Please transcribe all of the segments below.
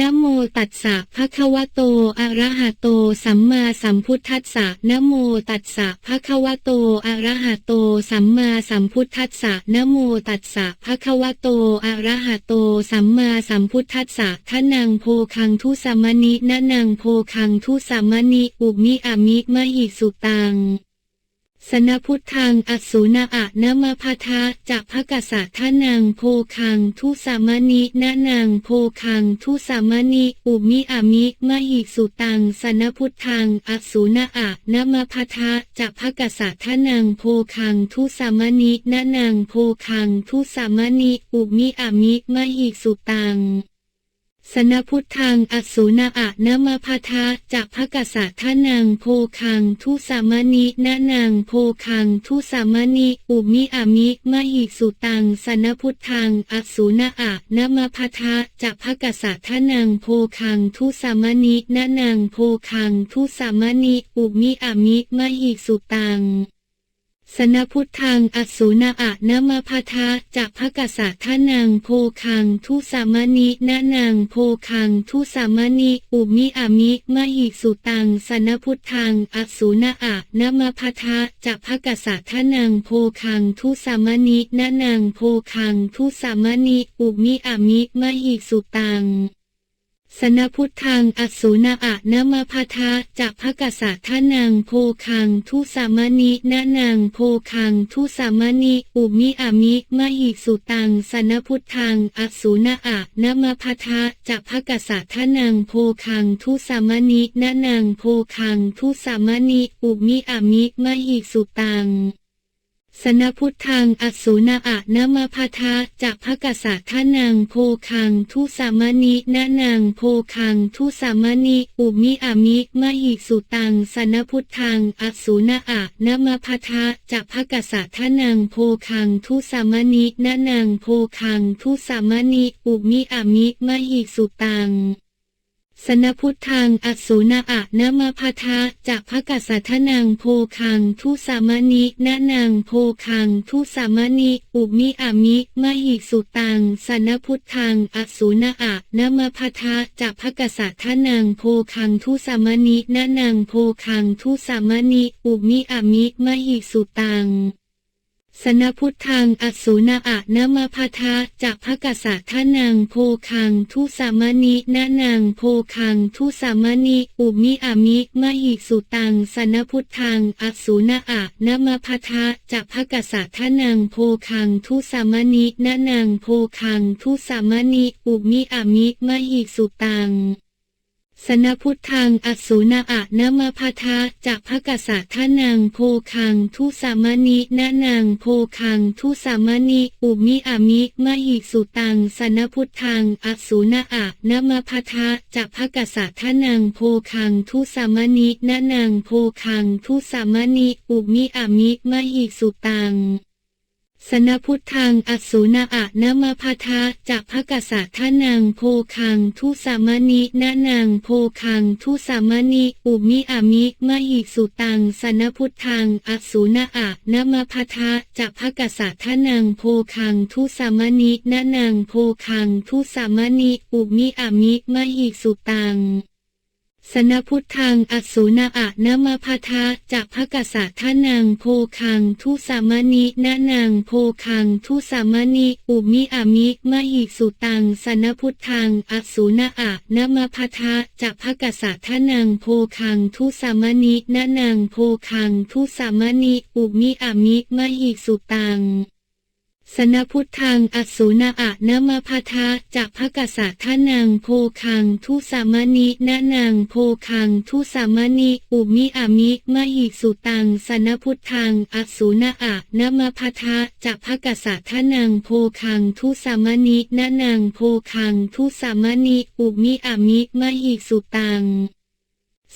นะโมตัสสะภะคะวะโต อะระหะโต สัมมาสัมพุทธัสสะนะโมตัสสะภะคะวะโต อะระหะโต สัมมาสัมพุทธัสสะนะโมตัสสะภะคะวะโต อะระหะโต สัมมาสัมพุทธัสสะทะนังโพคังทุสามนินะนังโพคังทุสามนิอุมิอามิมหิสุตัง สนพุทธังอสูนาอะนมพาทะจักภกษะทะนังโพคังทุสามนินะนังโพคังทุสามนิอุมิอามิมหิสุตังสนพุทธังอสูนาอะนมพาทะจักภกษะทะนังโพคังทุสามนินะนังโพคังทุสามนิอุมิอามิมหิสุตัง สนพุทธังอสูนาอะนมพทะจักภกษะทะนังโพคังทุสามนินะนังโพคังทุสามนิอุมิอามิมหิสุตังสนพุทธังอสูนาอะนมพทะจักภกษะทะนังโพคังทุสามนินะนังโพคังทุสามนิอุมิอามิมหิสุตัง สนพุทธังอสูนาอะนมพทะจักภกษะทะนังโพคังทุสามนินะนังโพคังทุสามนิอุมิอามิมหิสุตังสนพุทธังอสูนาอะนมพทะจักภกษะทะนังโพคังทุสามนินะนังโพคังทุสามนิอุมิอามิมหิสุตัง สนพุทธังอสูนาอะนมพาทะจักภกษะทะนังโพคังทุสามนินะนังโพคังทุสามนิอุมิอามิมหิสุตังสนพุทธังอสูนาอะนมพาทะจักภกษะทะนังโพคังทุสามนินะนังโพคังทุสามนิอุมิอามิมหิสุตัง สนพุทธังอสูนาอะนมพทะจักภกษะทะนังโพคังทุสามนินะนังโพคังทุสามนิอุมิอามิมหิสุตังสนพุทธังอสูนาอะนมพทะจักภกษะทะนังโพคังทุสามนินะนังโพคังทุสามนิอุมิอามิมหิสุตัง สนพุทธังอสูนาอะนมพทะจักภกษะทนังโพคังทุสามนินะนังโพคังทุสามนิอุมิอามิมหิสุตังสนพุทธังอสูนาอะนมพทะจักภกษะทนังโพคังทุสามนินะนังโพคังทุสามนิอุมิอามิมหิสุตัง สนพุทธังอสูนาอะนมพทะจักภกษะทะนังโพคังทุสามนินะนังโพคังทุสามนิอุมิอามิมหิสุตังสนพุทธังอสูนาอะนมพทะจักภกษะทะนังโพคังทุสามนินะนังโพคังทุสามนิอุมิอามิมหิสุตัง สนพุทธังอสูนาอะนมพทะจักภกษะทะนังโพคังทุสามนินะนังโพคังทุสามนิอุมิอามิมหิสุตังสนพุทธังอสูนาอะนมพทะจักภกษะทะนังโพคังทุสามนินะนังโพคังทุสามนิอุมิอามิมหิสุตัง สนพุทธังอสูนาอะนมพทะจักภกษะทะนังโพคังทุสามนินะนังโพคังทุสามนิอุมิอามิมหิสุตังสนพุทธังอสูนาอะนมพทะจักภกษะทะนังโพคังทุสามนินะนังโพคังทุสามนิอุมิอามิมหิสุตัง สนพุทธังอสูนาอะนมพทะจักภกษะทะนังโพคังทุสามนินะนังโพคังทุสามนิอุมิอามิมหิสุตังสนพุทธังอสูนาอะนมพทะจักภกษะทะนังโพคังทุสามนินะนังโพคังทุสามนิอุมิอามิมหิสุตัง สนพุทธังอสูนาอะนมพทะจักภกษะทะนังโพคังทุสามนินะนังโพคังทุสามนิอุมิอามิมหิสุตังสนพุทธังอสูนาอะนมพทะจักภกษะทะนังโพคังทุสามนินะนังโพคังทุสามนิอุมิอามิมหิสุตัง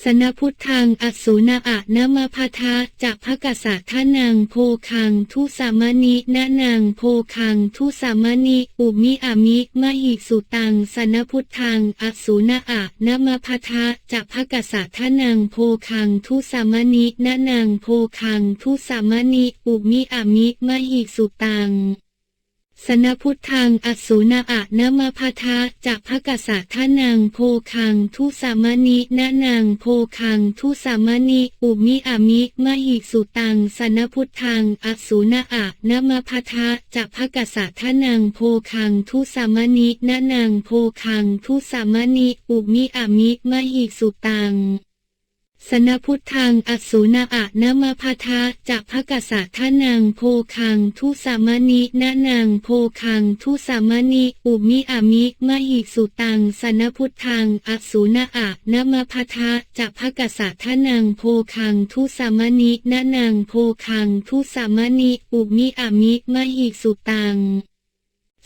สนพุทธังอสูนาอะนมาพทะจักภกษะทะนังโพคังทุสามนินะนังโพคังทุสามนิอุมิอามิมหิสุตังสนพุทธังอสูนาอะนมาพทะจักภกษะทะนังโพคังทุสามนินะนังโพคังทุสามนิอุมิอามิมหิสุตัง สนพุทธังอสูนาอะนมพาทะจากพระกษัตริย์ทนังโพคังทุสามณินนังโพคังทุสามณิอุมิอามิมหิสุตังสนพุทธังอสูนาอะนมพาทะจากพระกษัตริย์ทนังโพคังทุสามณินนังโพคังทุสามณิอุมิอามิมหิสุตัง สนพุทธังอสูนาอะนมพาทะจากพระกษัตริย์ทนังโพคังทุสามณินนังโพคังทุสามณิอุมิอามิมหิสุตังสนพุทธังอสูนาอะนมพาทะจากพระกษัตริย์ทนังโพคังทุสามณินนังโพคังทุสามณิอุมิอามิมหิสุตัง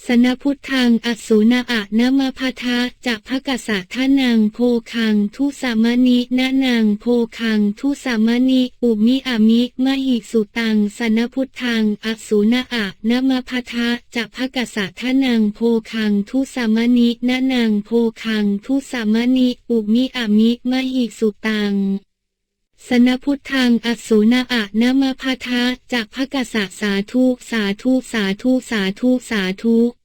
สนพุทธังอสูนาอะนมพาทะจากพระกษัตริย์นังโพคังทุสามณินนังโพคังทุสามณิอุมิอามิมหิสุตังสนพุทธังอสูนาอะนมพาทะจากพระกษัตริย์นังโพคังทุสามณินนังโพคังทุสามณิอุมิอามิมหิสุตัง สนพุทธังอสูนาอะนมาพาทะจากพระกษัตริย์สาธุสาธุสาธุสาธุสาธุ